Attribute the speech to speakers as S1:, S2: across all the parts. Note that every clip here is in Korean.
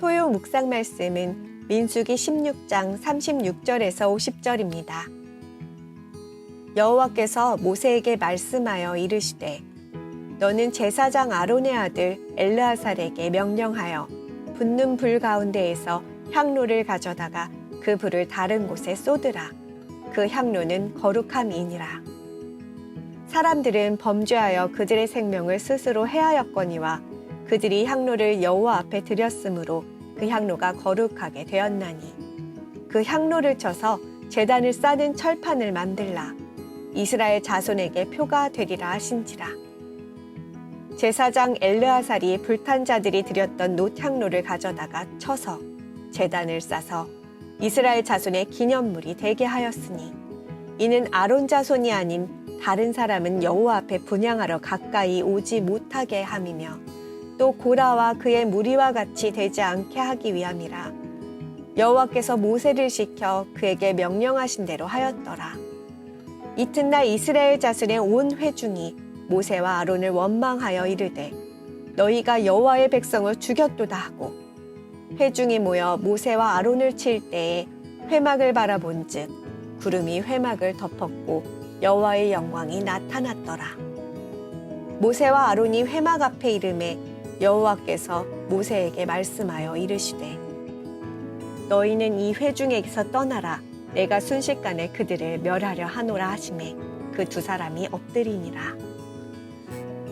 S1: 토요 묵상 말씀은 민수기 16장 36절에서 50절입니다. 여호와께서 모세에게 말씀하여 이르시되 너는 제사장 아론의 아들 엘르아살에게 명령하여 붙는 불 가운데에서 향로를 가져다가 그 불을 다른 곳에 쏟으라. 그 향로는 거룩함이니라. 사람들은 범죄하여 그들의 생명을 스스로 해하였거니와 그들이 향로를 여호와 앞에 드렸으므로 그 향로가 거룩하게 되었나니. 그 향로를 쳐서 제단을 싸는 철판을 만들라. 이스라엘 자손에게 표가 되리라 하신지라. 제사장 엘르아살이 불탄 자들이 드렸던 노향로를 가져다가 쳐서 제단을 싸서 이스라엘 자손의 기념물이 되게 하였으니 이는 아론 자손이 아닌 다른 사람은 여호와 앞에 분양하러 가까이 오지 못하게 함이며 또 고라와 그의 무리와 같이 되지 않게 하기 위함이라. 여호와께서 모세를 시켜 그에게 명령하신 대로 하였더라. 이튿날 이스라엘 자손의 온 회중이 모세와 아론을 원망하여 이르되 너희가 여호와의 백성을 죽였도다 하고 회중이 모여 모세와 아론을 칠 때에 회막을 바라본즉 구름이 회막을 덮었고 여호와의 영광이 나타났더라. 모세와 아론이 회막 앞에 이름에 여호와께서 모세에게 말씀하여 이르시되 너희는 이 회중에게서 떠나라. 내가 순식간에 그들을 멸하려 하노라 하심에 그 두 사람이 엎드리니라.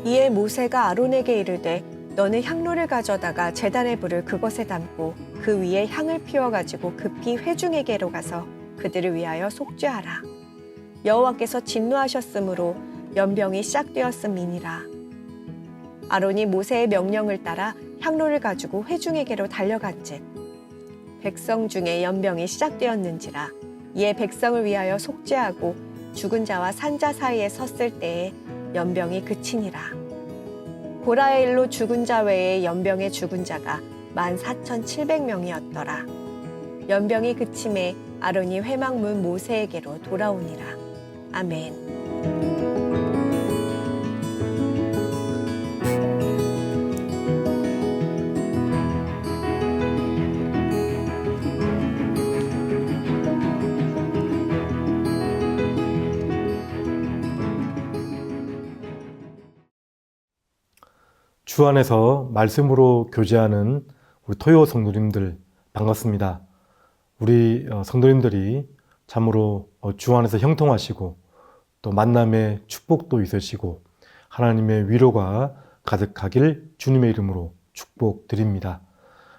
S1: 이에 모세가 아론에게 이르되 너는 향로를 가져다가 제단의 불을 그것에 담고 그 위에 향을 피워 가지고 급히 회중에게로 가서 그들을 위하여 속죄하라. 여호와께서 진노하셨으므로 연병이 시작되었음이니라 아론이 모세의 명령을 따라 향로를 가지고 회중에게로 달려간즉 백성 중에 연병이 시작되었는지라 이에 백성을 위하여 속죄하고 죽은 자와 산자 사이에 섰을 때에 연병이 그치니라. 고라의 일로 죽은 자 외에 연병의 죽은 자가 만 사천 칠백 명이었더라. 연병이 그침에 아론이 회막문 모세에게로 돌아오니라. 아멘.
S2: 주 안에서 말씀으로 교제하는 우리 토요 성도님들 반갑습니다. 우리 어, 성도님들이 참으로 어, 주 안에서 형통하시고 또 만남의 축복도 있으시고 하나님의 위로가 가득하길 주님의 이름으로 축복드립니다.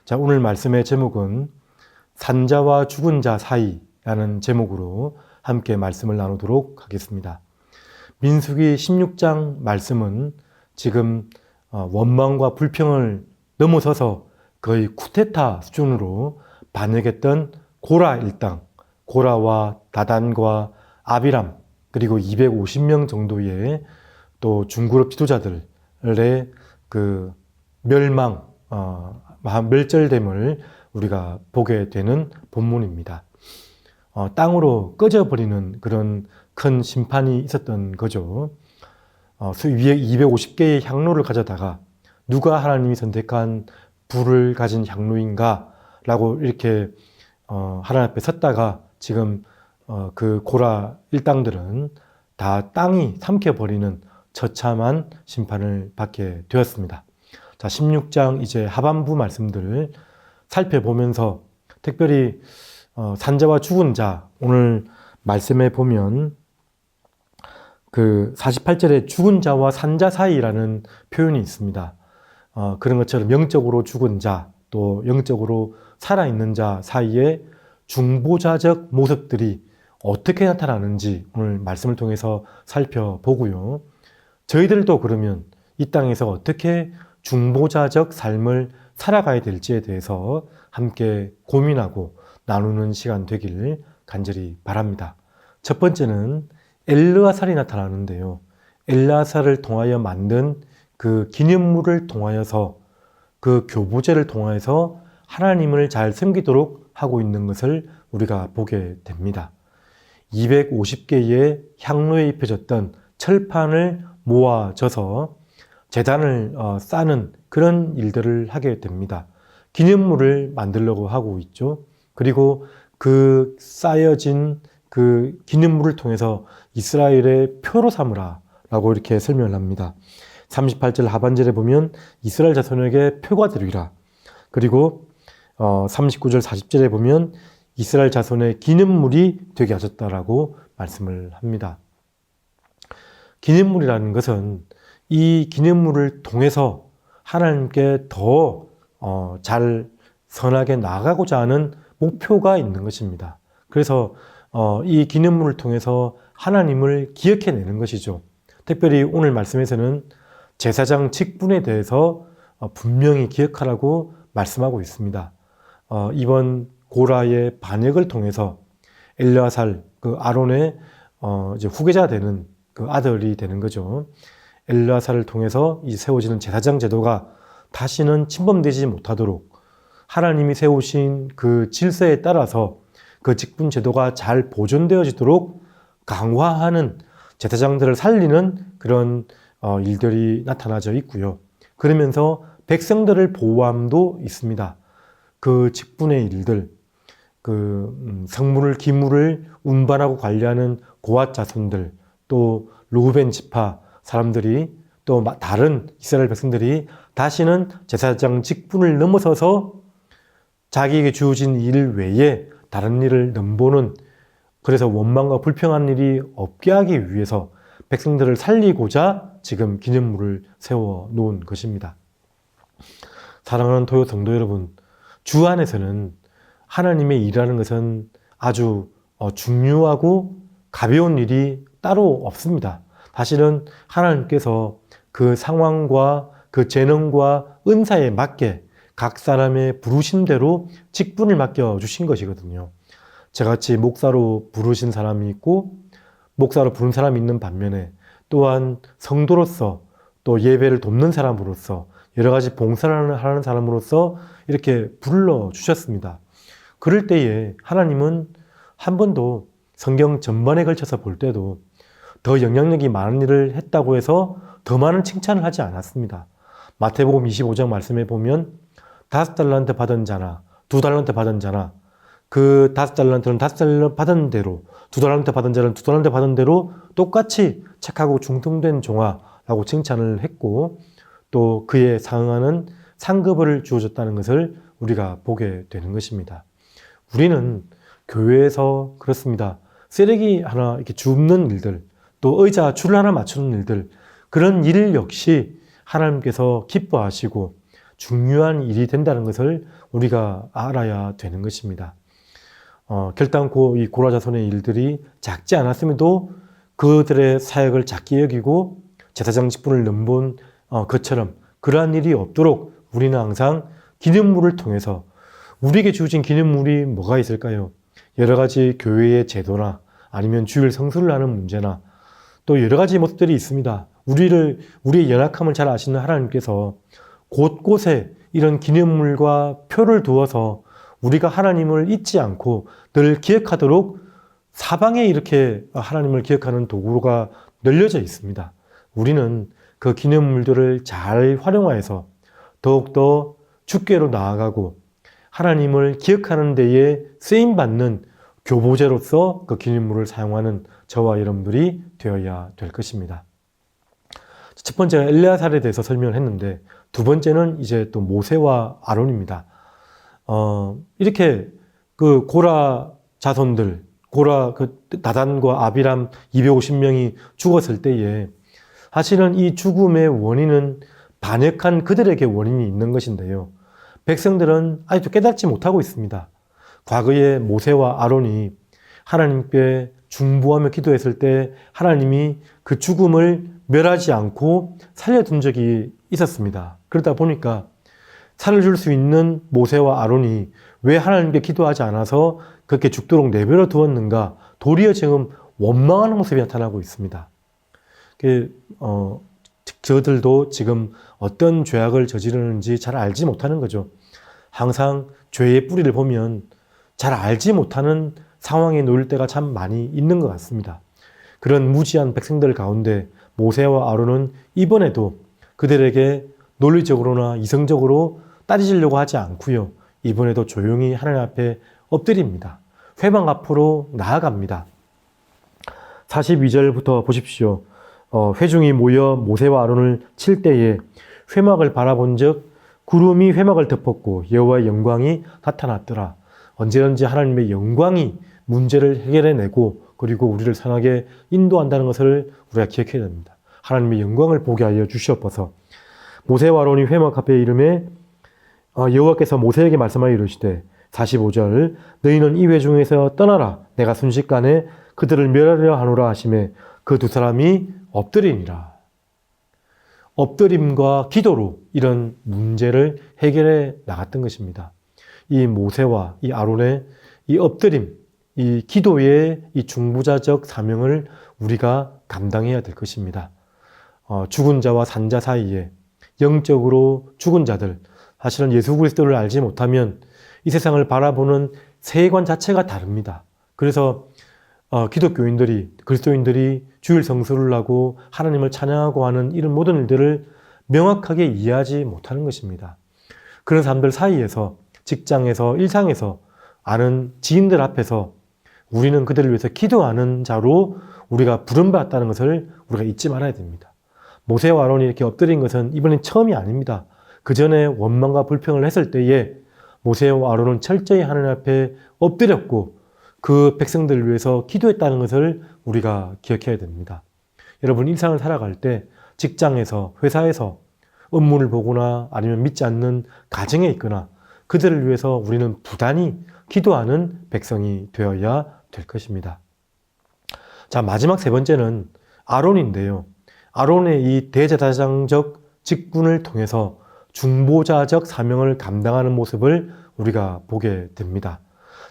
S2: 자, 오늘 말씀의 제목은 산자와 죽은 자 사이라는 제목으로 함께 말씀을 나누도록 하겠습니다. 민수기 16장 말씀은 지금 어, 원망과 불평을 넘어서서 거의 쿠데타 수준으로 반역했던 고라 일당, 고라와 다단과 아비람 그리고 250명 정도의 또 중그룹 지도자들의 그 멸망, 어, 멸절됨을 우리가 보게 되는 본문입니다. 어, 땅으로 꺼져버리는 그런 큰 심판이 있었던 거죠. 어, 위에 250개의 향로를 가져다가 누가 하나님이 선택한 불을 가진 향로인가 라고 이렇게 어, 하나님 앞에 섰다가 지금 어, 그 고라 일당들은 다 땅이 삼켜버리는 처참한 심판을 받게 되었습니다. 자, 16장 이제 하반부 말씀들을 살펴보면서 특별히 어, 산자와 죽은 자 오늘 말씀에 보면 그 48절에 죽은 자와 산자 사이라는 표현이 있습니다. 어, 그런 것처럼 영적으로 죽은 자, 또 영적으로 살아있는 자 사이에 중보자적 모습들이 어떻게 나타나는지 오늘 말씀을 통해서 살펴보고요. 저희들도 그러면 이 땅에서 어떻게 중보자적 삶을 살아가야 될지에 대해서 함께 고민하고 나누는 시간 되길 간절히 바랍니다. 첫 번째는 엘르아살이 나타나는데요. 엘르아살을 통하여 만든 그 기념물을 통하여서 그 교보제를 통하여서 하나님을 잘 섬기도록 하고 있는 것을 우리가 보게 됩니다. 250개의 향로에 입혀졌던 철판을 모아져서 재단을 어, 싸는 그런 일들을 하게 됩니다. 기념물을 만들려고 하고 있죠. 그리고 그 쌓여진 그 기념물을 통해서 이스라엘의 표로 삼으라 라고 이렇게 설명을 합니다. 38절 하반절에 보면 이스라엘 자손에게 표가 되리라. 그리고 어, 39절 40절에 보면 이스라엘 자손의 기념물이 되게 하셨다라고 말씀을 합니다. 기념물이라는 것은 이 기념물을 통해서 하나님께 더 어, 잘 선하게 나아가고자 하는 목표가 있는 것입니다. 그래서 어, 이 기념물을 통해서 하나님을 기억해내는 것이죠. 특별히 오늘 말씀에서는 제사장 직분에 대해서 어, 분명히 기억하라고 말씀하고 있습니다. 어, 이번 고라의 반역을 통해서 엘르아살 그 아론의 어, 이제 후계자 되는 그 아들이 되는 거죠. 엘르아살을 통해서 이 세워지는 제사장 제도가 다시는 침범되지 못하도록 하나님이 세우신 그 질서에 따라서 그 직분 제도가 잘 보존되어지도록 강화하는 제사장들을 살리는 그런 어, 일들이 나타나져 있고요. 그러면서 백성들을 보호함도 있습니다. 그 직분의 일들, 그 음, 성물을 기물을 운반하고 관리하는 고앗 자손들, 또 루벤 지파 사람들이 또 마- 다른 이스라엘 백성들이 다시는 제사장 직분을 넘어서서 자기에게 주어진 일 외에 다른 일을 넘보는 그래서 원망과 불평한 일이 없게 하기 위해서 백성들을 살리고자 지금 기념물을 세워 놓은 것입니다. 사랑하는 토요 성도 여러분, 주 안에서는 하나님의 일하는 것은 아주 어, 중요하고 가벼운 일이 따로 없습니다. 사실은 하나님께서 그 상황과 그 재능과 은사에 맞게 각 사람의 부르심대로 직분을 맡겨 주신 것이거든요. 저같이 목사로 부르신 사람이 있고 목사로 부른 사람이 있는 반면에 또한 성도로서 또 예배를 돕는 사람으로서 여러 가지 봉사를 하는 사람으로서 이렇게 불러 주셨습니다. 그럴 때에 하나님은 한 번도 성경 전반에 걸쳐서 볼 때도 더 영향력이 많은 일을 했다고 해서 더 많은 칭찬을 하지 않았습니다. 마태복음 25장 말씀에 보면 다섯 달란트 받은 자나 두 달란트 받은 자나 그 다섯 달란트는 다섯 달란트 받은 대로 두 달란트 받은 자는 두 달란트 받은 대로 똑같이 착하고 중통된 종아라고 칭찬을 했고 또 그에 상응하는 상급을 주어졌다는 것을 우리가 보게 되는 것입니다. 우리는 교회에서 그렇습니다. 쓰레기 하나 이렇게 줍는 일들, 또 의자 줄 하나 맞추는 일들, 그런 일 역시 하나님께서 기뻐하시고 중요한 일이 된다는 것을 우리가 알아야 되는 것입니다. 어, 결단코 이 고라자손의 일들이 작지 않았음에도 그들의 사역을 작게 여기고 제사장 직분을 넘본 어, 것처럼 그러한 일이 없도록 우리는 항상 기념물을 통해서 우리에게 주어진 기념물이 뭐가 있을까요? 여러 가지 교회의 제도나 아니면 주일 성수를 하는 문제나 또 여러 가지 모습들이 있습니다. 우리를 우리의 연약함을 잘 아시는 하나님께서 곳곳에 이런 기념물과 표를 두어서 우리가 하나님을 잊지 않고 늘 기억하도록 사방에 이렇게 하나님을 기억하는 도구가 널려져 있습니다. 우리는 그 기념물들을 잘 활용하여서 더욱더 주께로 나아가고 하나님을 기억하는 데에 쓰임 받는 교보제로서 그 기념물을 사용하는 저와 여러분들이 되어야 될 것입니다. 첫 번째가 엘레아살에 대해서 설명을 했는데 두 번째는 이제 또 모세와 아론입니다. 어, 이렇게 그 고라 자손들, 고라 그 다단과 아비람 250명이 죽었을 때에 사실은 이 죽음의 원인은 반역한 그들에게 원인이 있는 것인데요. 백성들은 아직도 깨닫지 못하고 있습니다. 과거에 모세와 아론이 하나님께 중보하며 기도했을 때 하나님이 그 죽음을 멸하지 않고 살려둔 적이 있었습니다. 그러다 보니까 살려줄 수 있는 모세와 아론이 왜 하나님께 기도하지 않아서 그렇게 죽도록 내버려 두었는가 도리어 지금 원망하는 모습이 나타나고 있습니다. 그, 어, 저들도 지금 어떤 죄악을 저지르는지 잘 알지 못하는 거죠. 항상 죄의 뿌리를 보면 잘 알지 못하는 상황에 놓일 때가 참 많이 있는 것 같습니다. 그런 무지한 백성들 가운데 모세와 아론은 이번에도 그들에게 논리적으로나 이성적으로 따지려고 하지 않고요. 이번에도 조용히 하나님 앞에 엎드립니다. 회방 앞으로 나아갑니다. 42절부터 보십시오. 어, 회중이 모여 모세와 아론을 칠 때에 회막을 바라본즉 구름이 회막을 덮었고 여호와의 영광이 나타났더라. 언제든지 하나님의 영광이 문제를 해결해내고 그리고 우리를 선하게 인도한다는 것을 우리가 기억해야 됩니다. 하나님의 영광을 보게 하여 주시옵소서. 모세와 아론이 회막 앞에 이름에 어, 여호와께서 모세에게 말씀하여 이르시되 45절 너희는 이 회중에서 떠나라 내가 순식간에 그들을 멸하려 하노라 하심에 그 두 사람이 엎드리니라. 엎드림과 기도로 이런 문제를 해결해 나갔던 것입니다. 이 모세와 이 아론의 이 엎드림, 이 기도의 이 중부자적 사명을 우리가 감당해야 될 것입니다. 어, 죽은 자와 산자 사이에 영적으로 죽은 자들, 사실은 예수 그리스도를 알지 못하면 이 세상을 바라보는 세계관 자체가 다릅니다. 그래서 어, 기독교인들이 그리스도인들이 주일 성수를 하고 하나님을 찬양하고 하는 이런 모든 일들을 명확하게 이해하지 못하는 것입니다. 그런 사람들 사이에서 직장에서 일상에서 아는 지인들 앞에서 우리는 그들을 위해서 기도하는 자로 우리가 부름받았다는 것을 우리가 잊지 말아야 됩니다. 모세와 아론이 이렇게 엎드린 것은 이번엔 처음이 아닙니다. 그 전에 원망과 불평을 했을 때에 모세와 아론은 철저히 하나님 앞에 엎드렸고 그 백성들을 위해서 기도했다는 것을 우리가 기억해야 됩니다. 여러분 일상을 살아갈 때 직장에서 회사에서 업무를 보거나 아니면 믿지 않는 가정에 있거나 그들을 위해서 우리는 부단히 기도하는 백성이 되어야 될 것입니다. 자 마지막 세 번째는 아론인데요. 아론의 이 대제사장적 직분을 통해서 중보자적 사명을 감당하는 모습을 우리가 보게 됩니다.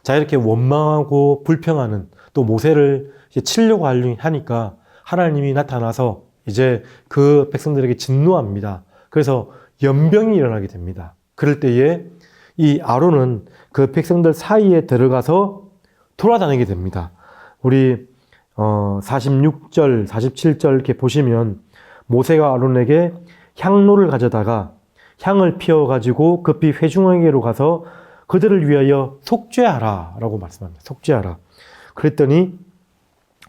S2: 자, 이렇게 원망하고 불평하는 또 모세를 이제 치려고 하니까 하나님이 나타나서 이제 그 백성들에게 진노합니다. 그래서 연병이 일어나게 됩니다. 그럴 때에 이 아론은 그 백성들 사이에 들어가서 돌아다니게 됩니다. 우리 어 46절, 47절 이렇게 보시면 모세가 아론에게 향로를 가져다가 향을 피워 가지고 급히 회중에게로 가서 그들을 위하여 속죄하라 라고 말씀합니다. 속죄하라. 그랬더니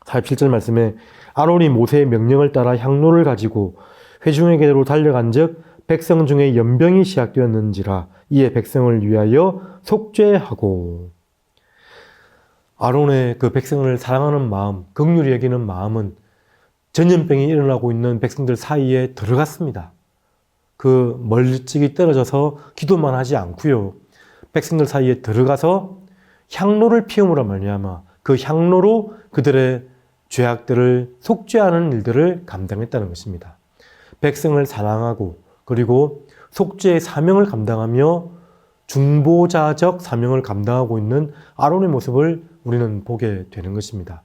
S2: 47절 말씀에 아론이 모세의 명령을 따라 향로를 가지고 회중에게로 달려간 즉 백성 중에 연병이 시작되었는지라 이에 백성을 위하여 속죄하고 아론의 그 백성을 사랑하는 마음, 극률히 여기는 마음은 전염병이 일어나고 있는 백성들 사이에 들어갔습니다. 그 멀찍이 떨어져서 기도만 하지 않고요. 백성들 사이에 들어가서 향로를 피움으로 말미암아 그 향로로 그들의 죄악들을 속죄하는 일들을 감당했다는 것입니다. 백성을 사랑하고 그리고 속죄의 사명을 감당하며 중보자적 사명을 감당하고 있는 아론의 모습을 우리는 보게 되는 것입니다.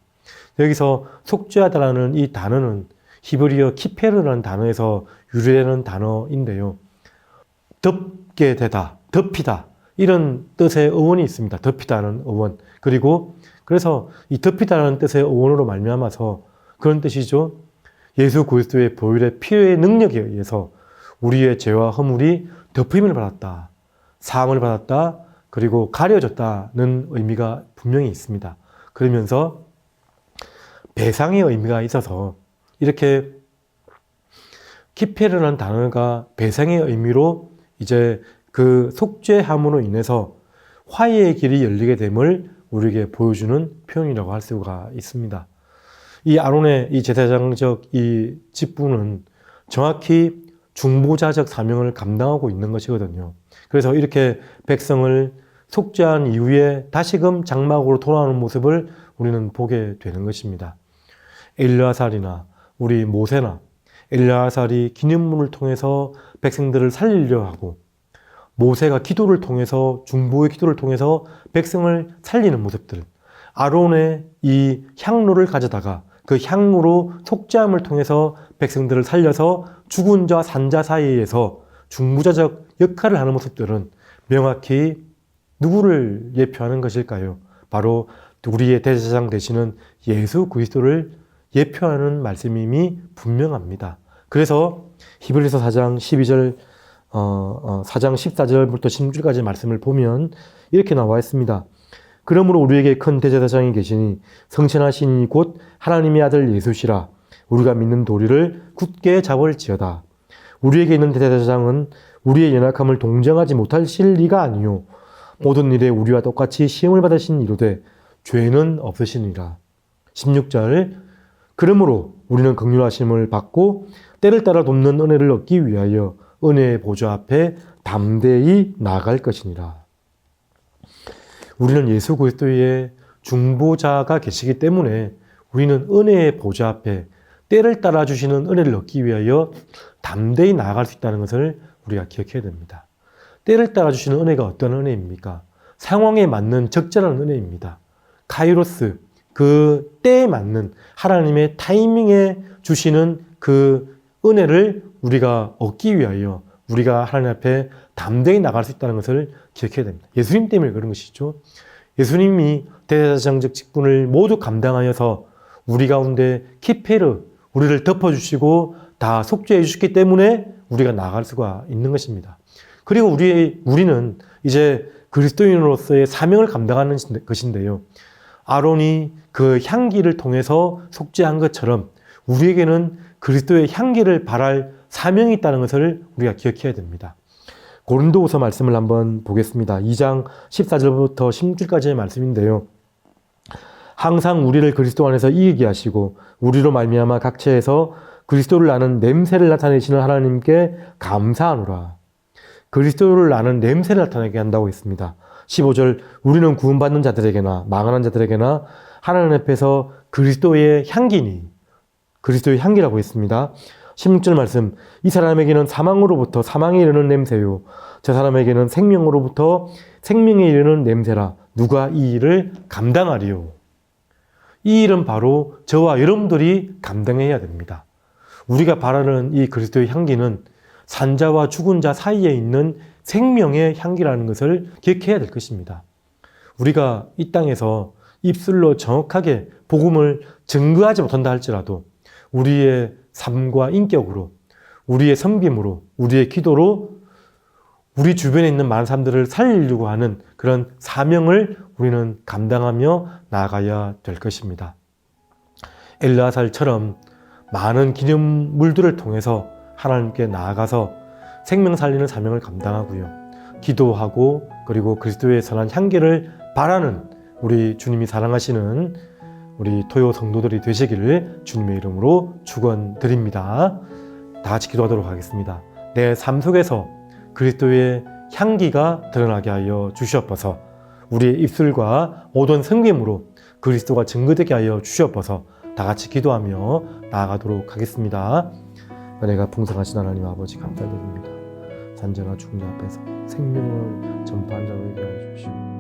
S2: 여기서 속죄하다라는 이 단어는 히브리어 키페르라는 단어에서 유래되는 단어인데요. 덮게 되다, 덮이다 이런 뜻의 어원이 있습니다. 덮이다는 어원. 그리고 그래서 이 덮이다라는 뜻의 어원으로 말미암아서 그런 뜻이죠. 예수 그리스도의 보혈의 피의 능력에 의해서 우리의 죄와 허물이 덮임을 받았다. 사함을 받았다. 그리고 가려졌다는 의미가 분명히 있습니다. 그러면서 배상의 의미가 있어서 이렇게 키페르라는 단어가 배상의 의미로 이제 그 속죄함으로 인해서 화해의 길이 열리게 됨을 우리에게 보여주는 표현이라고 할 수가 있습니다. 이 아론의 이 제사장적 이 직분은 정확히 중보자적 사명을 감당하고 있는 것이거든요. 그래서 이렇게 백성을 속죄한 이후에 다시금 장막으로 돌아오는 모습을 우리는 보게 되는 것입니다. 엘르아살이나 우리 모세나 엘르아살이 기념문을 통해서 백성들을 살리려 하고 모세가 기도를 통해서 중보의 기도를 통해서 백성을 살리는 모습들 아론의 이 향로를 가져다가 그 향로로 속죄함을 통해서 백성들을 살려서 죽은 자 산자 사이에서 중부자적 역할을 하는 모습들은 명확히 누구를 예표하는 것일까요? 바로 우리의 대제사장 되시는 예수 그리스도를 예표하는 말씀임이 분명합니다. 그래서 히브리서 4장 12절 어, 어, 4장 14절부터 16절까지 말씀을 보면 이렇게 나와 있습니다. 그러므로 우리에게 큰 대제사장이 계시니 성천하신 이곧 하나님의 아들 예수시라 우리가 믿는 도리를 굳게 잡을지어다. 우리에게 있는 대제사장은 우리의 연약함을 동정하지 못하실 리가 아니요 모든 일에 우리와 똑같이 시험을 받으신 이로되 죄는 없으시니라. 16절 그러므로 우리는 긍휼하심을 받고 때를 따라 돕는 은혜를 얻기 위하여 은혜의 보좌 앞에 담대히 나아갈 것이니라. 우리는 예수 그리스도의 중보자가 계시기 때문에 우리는 은혜의 보좌 앞에 때를 따라 주시는 은혜를 얻기 위하여 담대히 나아갈 수 있다는 것을 우리가 기억해야 됩니다. 때를 따라 주시는 은혜가 어떤 은혜입니까? 상황에 맞는 적절한 은혜입니다. 카이로스, 그 때에 맞는 하나님의 타이밍에 주시는 그 은혜를 우리가 얻기 위하여 우리가 하나님 앞에 담대히 나갈 수 있다는 것을 기억해야 됩니다. 예수님 때문에 그런 것이죠. 예수님이 대제사장적 직분을 모두 감당하여서 우리 가운데 키페르 우리를 덮어주시고 다 속죄해 주셨기 때문에 우리가 나갈 수가 있는 것입니다. 그리고 우리 우리는 이제 그리스도인으로서의 사명을 감당하는 것인데요. 아론이 그 향기를 통해서 속죄한 것처럼 우리에게는 그리스도의 향기를 발할 사명이 있다는 것을 우리가 기억해야 됩니다. 고린도후서 말씀을 한번 보겠습니다. 2장 14절부터 16절까지의 말씀인데요. 항상 우리를 그리스도 안에서 이기게 하시고 우리로 말미암아 각처에서 그리스도를 아는 냄새를 나타내시는 하나님께 감사하노라. 그리스도를 아는 냄새를 나타내게 한다고 했습니다. 15절 우리는 구원받는 자들에게나 망하는 자들에게나 하나님 앞에서 그리스도의 향기니 그리스도의 향기라고 했습니다. 16절 말씀 이 사람에게는 사망으로부터 사망에 이르는 냄새요 저 사람에게는 생명으로부터 생명에 이르는 냄새라 누가 이 일을 감당하리요 이 일은 바로 저와 여러분들이 감당해야 됩니다. 우리가 바라는 이 그리스도의 향기는 산자와 죽은 자 사이에 있는 생명의 향기라는 것을 기억해야 될 것입니다. 우리가 이 땅에서 입술로 정확하게 복음을 증거하지 못한다 할지라도 우리의 삶과 인격으로 우리의 섬김으로 우리의 기도로 우리 주변에 있는 많은 사람들을 살리려고 하는 그런 사명을 우리는 감당하며 나아가야 될 것입니다. 엘라살처럼 많은 기념물들을 통해서 하나님께 나아가서 생명 살리는 사명을 감당하고요. 기도하고 그리고 그리스도의 선한 향기를 바라는 우리 주님이 사랑하시는 우리 토요 성도들이 되시기를 주님의 이름으로 축원드립니다. 다 같이 기도하도록 하겠습니다. 내 삶 속에서 그리스도의 향기가 드러나게 하여 주시옵소서. 우리의 입술과 모든 성김으로 그리스도가 증거되게 하여 주시옵소서. 다 같이 기도하며 나아가도록 하겠습니다. 은혜가 풍성하신 하나님 아버지 감사드립니다. 산자나 죽은 자 앞에서 생명을 전파한 자로 하여 주시옵소서.